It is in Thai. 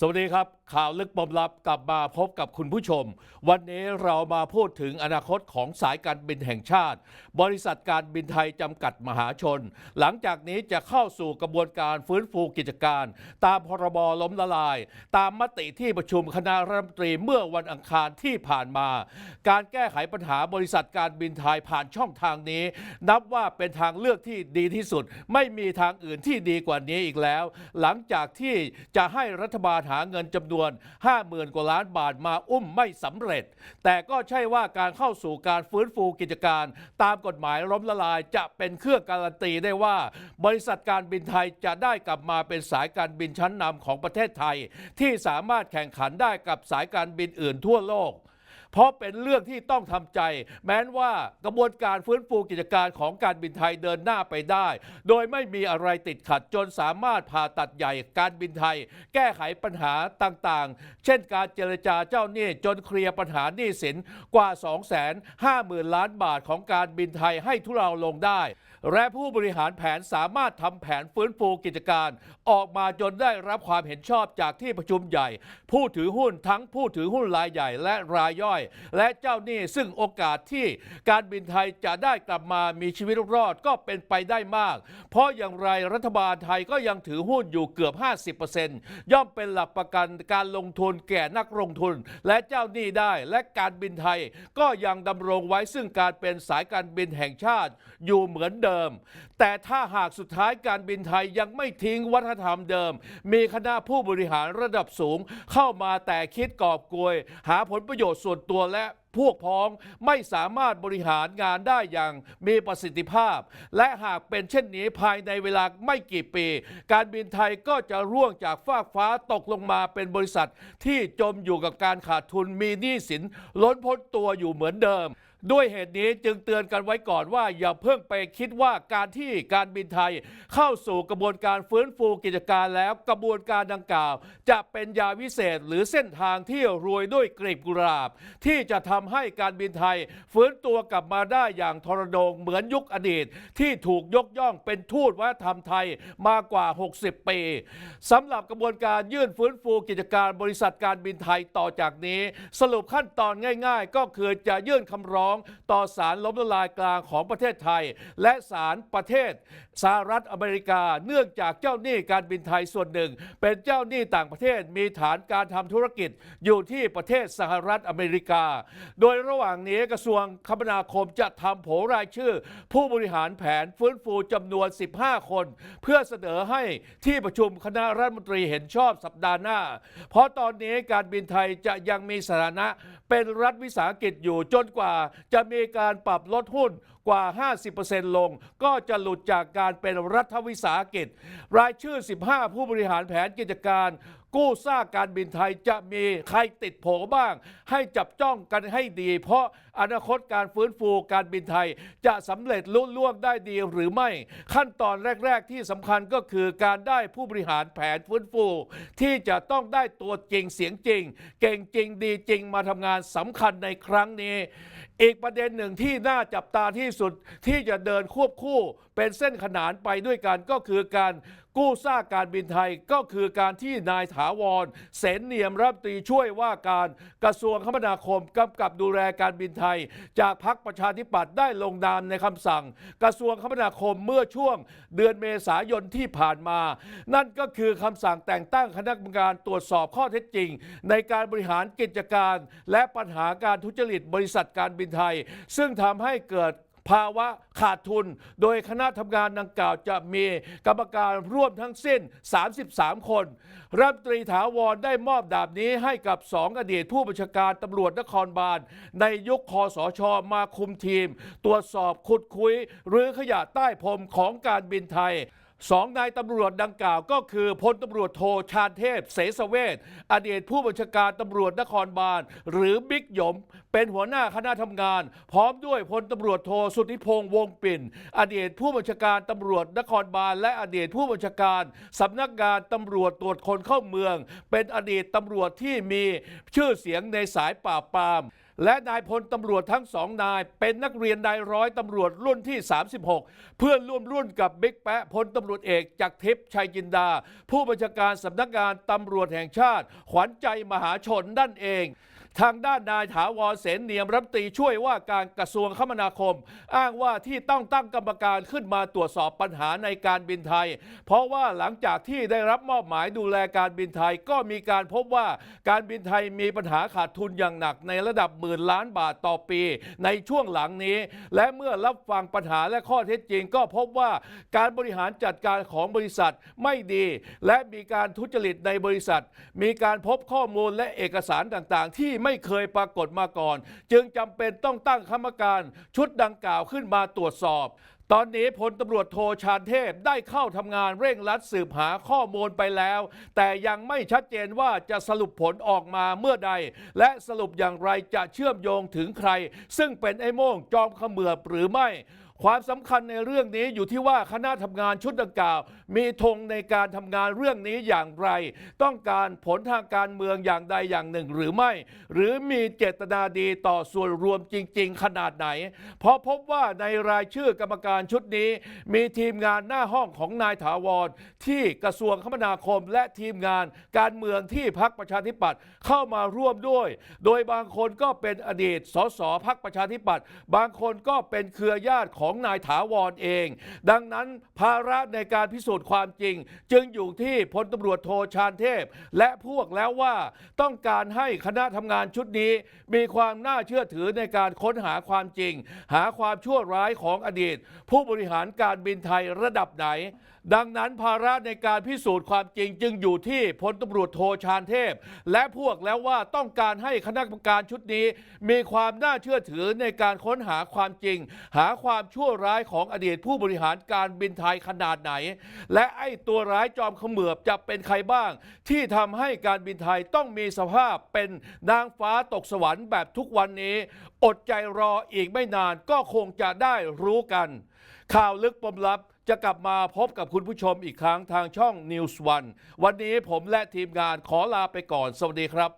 สวัสดีครับ ข่าวลึกปมลับกลับมาพบกับคุณผู้ชม วันนี้เรามาพูดถึงอนาคตของสายการบินแห่งชาติ บริษัทการบินไทยจำกัดมหาชน หลังจากนี้จะเข้าสู่กระบวนการฟื้นฟูกิจการ ตามพรบล้มละลาย ตามมติที่ประชุมคณะรัฐมนตรีเมื่อวันอังคารที่ผ่านมา การแก้ไขปัญหาบริษัทการบินไทยผ่านช่องทางนี้ นับว่าเป็นทางเลือกที่ดีที่สุด ไม่มีทางอื่นที่ดีกว่านี้อีกแล้ว หลังจากที่จะให้รัฐบาลหาเงินจำนวน 50,000 กว่าล้านบาทมาอุ้มไม่สำเร็จ แต่ก็ใช่ว่าการเข้าสู่การฟื้นฟูกิจการ ตามกฎหมายล้มละลายจะเป็นเครื่องการันตีได้ว่า บริษัทการบินไทยจะได้กลับมาเป็นสายการบินชั้นนำของประเทศไทย ที่สามารถแข่งขันได้กับสายการบินอื่นทั่วโลก เพราะเป็นเรื่องที่ต้องทำใจ แม้นว่ากระบวนการฟื้นฟูกิจการของการบินไทยเดินหน้าไปได้ โดยไม่มีอะไรติดขัดจนสามารถผ่าตัดใหญ่การบินไทย แก้ไขปัญหาต่างๆ เช่นการเจรจาเจ้าหนี้จนเคลียร์ปัญหาหนี้สินกว่า 250,000 ล้านบาทของการบินไทยให้ทุเลาลงได้ และผู้บริหารแผนสามารถทำแผนฟื้นฟูกิจการ ออกมาจนได้รับความเห็นชอบจากที่ประชุมใหญ่ ผู้ถือหุ้นทั้งผู้ถือหุ้นรายใหญ่และรายย่อย และเจ้าหนี้ซึ่งโอกาสที่การบินไทยจะได้กลับมามีชีวิตรอดก็เป็นไปได้มาก เพราะอย่างไรรัฐบาลไทยก็ยังถือหุ้นอยู่เกือบ 50%ย่อมเป็นหลักประกันการลงทุนแก่นักลงทุน และเจ้าหนี้ได้และการบินไทยก็ยังดำรงไว้ซึ่งการเป็นสายการบินแห่งชาติอยู่เหมือนเดิมแต่ถ้าหากสุดท้ายการบินไทยยังไม่ทิ้งวัฒนธรรมเดิม มีคณะผู้บริหารระดับสูงเข้ามาแต่คิดกอบกวย หาผลประโยชน์ส่วนตัวและพวกพ้องไม่สามารถบริหารงานได้อย่างมีประสิทธิภาพ และหากเป็นเช่นนี้ภายในเวลาไม่กี่ปี การบินไทยก็จะร่วงจากฟากฟ้าตกลงมาเป็นบริษัทที่จมอยู่กับการขาดทุนมีหนี้สินล้นพ้นตัวอยู่เหมือนเดิม ด้วยเหตุนี้จึงเตือนกันไว้ก่อนว่า อย่าเพิ่งไปคิดว่าการที่การบินไทย เข้าสู่กระบวนการฟื้นฟูกิจการแล้วกระบวนการดังกล่าว จะเป็นยาวิเศษหรือเส้นทางที่รวยด้วยกลีบกุหลาบ ที่จะทำให้การบินไทย ฟื้นตัวกลับมาได้อย่างทรดงเหมือนยุคอดีต ที่ถูกยกย่องเป็นทูตวัฒนธรรมไทยมากว่า 60 ปีสำหรับกระบวนการยื่นฟื้นฟูกิจการบริษัทการบินไทยต่อจากนี้ สรุปขั้นตอนง่าย ๆ ก็คือจะยื่นคำร้องต่อศาลล้มละลายกลางของประเทศไทย และศาลประเทศสหรัฐอเมริกา เนื่องจากเจ้าหนี้การบินไทยส่วนหนึ่ง เป็นเจ้าหนี้ต่างประเทศมีฐานการทำธุรกิจอยู่ที่ประเทศสหรัฐอเมริกา โดยระหว่างนี้กระทรวงคมนาคมจะทำโผรายชื่อ ผู้บริหารแผนฟื้นฟูจำนวน 15 คน เพื่อเสนอให้ที่ประชุมคณะรัฐมนตรีเห็นชอบสัปดาห์หน้า เพราะตอนนี้การบินไทยจะยังมีสถานะเป็นรัฐวิสาหกิจอยู่จนกว่าจะมีการปรับลดหุ้น กว่า 50%ลง ก็จะหลุดจากการเป็นรัฐวิสาหกิจ รายชื่อ 15 ผู้บริหารแผนกิจการ กู้ซากการบินไทยจะมีใครติดโผบ้าง ให้จับจ้องกันให้ดี เพราะอนาคตการฟื้นฟูการบินไทย จะสำเร็จลุล่วงได้ดีหรือไม่ ขั้นตอนแรก ๆ ที่สำคัญก็คือการได้ผู้บริหารแผนฟื้นฟู ที่จะต้องได้ตัวจริงเสียงจริง เก่งจริงดีจริงมาทำงานสำคัญในครั้งนี้ อีกประเด็นหนึ่งที่น่าจับตาที่สุดที่จะเดินควบคู่เป็นเส้นขนานไปด้วยกันก็คือการกู้ซากการบินไทยก็คือการที่นายถาวรเสนเนียมรัฐมนตรีช่วยว่าการกระทรวงคมนาคมกำกับดูแลการบินไทย จากพรรคประชาธิปัตย์ได้ลงนามในคำสั่ง กระทรวงคมนาคมเมื่อช่วงเดือนเมษายนที่ผ่านมา นั่นก็คือคำสั่งแต่งตั้งคณะกรรมการตรวจสอบข้อเท็จจริง ในการบริหารกิจการ และปัญหาการทุจริตบริษัทการบินไทย ซึ่งทำให้เกิด ภาวะขาดทุน โดยคณะทำงานดังกล่าวจะมีกรรมการร่วมทั้งสิ้น 33 คน รัฐตรีถาวรได้มอบดาบนี้ให้กับสองอดีตผู้บัญชาการตำรวจนครบาล ในยุคคอสชมาคุมทีม ตรวจสอบขุดคุยหรือขยะใต้พรมของการบินไทย สองนายตำรวจดังกล่าวก็คือพลตำรวจโทชาญเทพ เสสเวทอดีตผู้บัญชาการตำรวจนครบาล หรือบิ๊กหยม เป็นหัวหน้าคณะทำงาน พร้อมด้วยพลตำรวจโทสุทธิพงษ์วงปิ่น อดีตผู้บัญชาการตำรวจนครบาล และอดีตผู้บัญชาการสำนักงานตำรวจตรวจคนเข้าเมือง เป็นอดีตตำรวจที่มีชื่อเสียงในสายปราบปราม และนายพลตำรวจทั้งสองนาย เป็นนักเรียนนายร้อยตำรวจรุ่นที่ 36 เพื่อนร่วมรุ่นกับบิ๊กแปะพลตำรวจเอกจากทิพย์ชัยจินดา ผู้บัญชาการสำนักงานตำรวจแห่งชาติ ขวัญใจมหาชนนั่นเอง ทางด้านนายถาวรเสนเนียมรัฐมนตรีช่วยว่าการกระทรวงคมนาคม อ้างว่าที่ต้องตั้งกรรมการขึ้นมาตรวจสอบปัญหาในการบินไทย เพราะว่าหลังจากที่ได้รับมอบหมายดูแลการบินไทย ก็มีการพบว่าการบินไทยมีปัญหาขาดทุนอย่างหนักในระดับหมื่นล้านบาทต่อปี ในช่วงหลังนี้ และเมื่อรับฟังปัญหาและข้อเท็จจริง ก็พบว่าการบริหารจัดการของบริษัทไม่ดี และมีการทุจริตในบริษัท มีการพบข้อมูลและเอกสารต่างๆ ที่ไม่เคยปรากฏมาก่อน จึงจำเป็นต้องตั้งคณะกรรมการชุดดังกล่าวขึ้นมาตรวจสอบ ตอนนี้พลตำรวจโทชาญเทพได้เข้าทำงานเร่งรัดสืบหาข้อมูลไปแล้ว แต่ยังไม่ชัดเจนว่าจะสรุปผลออกมาเมื่อใด และสรุปอย่างไรจะเชื่อมโยงถึงใคร ซึ่งเป็นไอ้โม่งจอมเขมือบหรือไม่ ความสำคัญในเรื่องนี้อยู่ที่ว่าคณะทำงานชุดดังกล่าว มีธงในการทำงานเรื่องนี้อย่างไร ต้องการผลทางการเมืองอย่างใดอย่างหนึ่งหรือไม่ หรือมีเจตนาดีต่อส่วนรวมจริง ๆ ขนาดไหน เพราะพบว่าในรายชื่อกรรมการชุดนี้ มีทีมงานหน้าห้องของนายถาวร ที่กระทรวงคมนาคมและทีมงานการเมืองที่พักประชาธิปัตย์เข้ามาร่วมด้วย โดยบางคนก็เป็นอดีตสสพักประชาธิปัตย์บางคนก็เป็นเครือญาติของของนายถาวรเอง ดังนั้นภาระในการพิสูจน์ความจริง จึงอยู่ที่พลตำรวจโทชาญเทพ และพวกแล้วว่าต้องการให้คณะทำงานชุดนี้ มีความน่าเชื่อถือในการค้นหาความจริง หาความชั่วร้ายของอดีต ผู้บริหารการบินไทยระดับไหน ดังนั้นภาระในการพิสูจน์ความจริงจึงอยู่ที่พลตำรวจโทชาญเทพ และพวกแล้วว่าต้องการให้คณะกรรมการชุดนี้ มีความน่าเชื่อถือในการค้นหาความจริง หาความชั่วร้ายของอดีตผู้บริหารการบินไทยขนาดไหน และไอ้ตัวร้ายจอมเขมือบจะเป็นใครบ้าง ที่ทำให้การบินไทยต้องมีสภาพเป็นนางฟ้าตกสวรรค์แบบทุกวันนี้ อดใจรออีกไม่นานก็คงจะได้รู้กัน ข่าวลึกปมลับ จะกลับมาพบกับคุณผู้ชมอีกครั้งทางช่อง News One วันนี้ผมและทีมงานขอลาไปก่อน สวัสดีครับ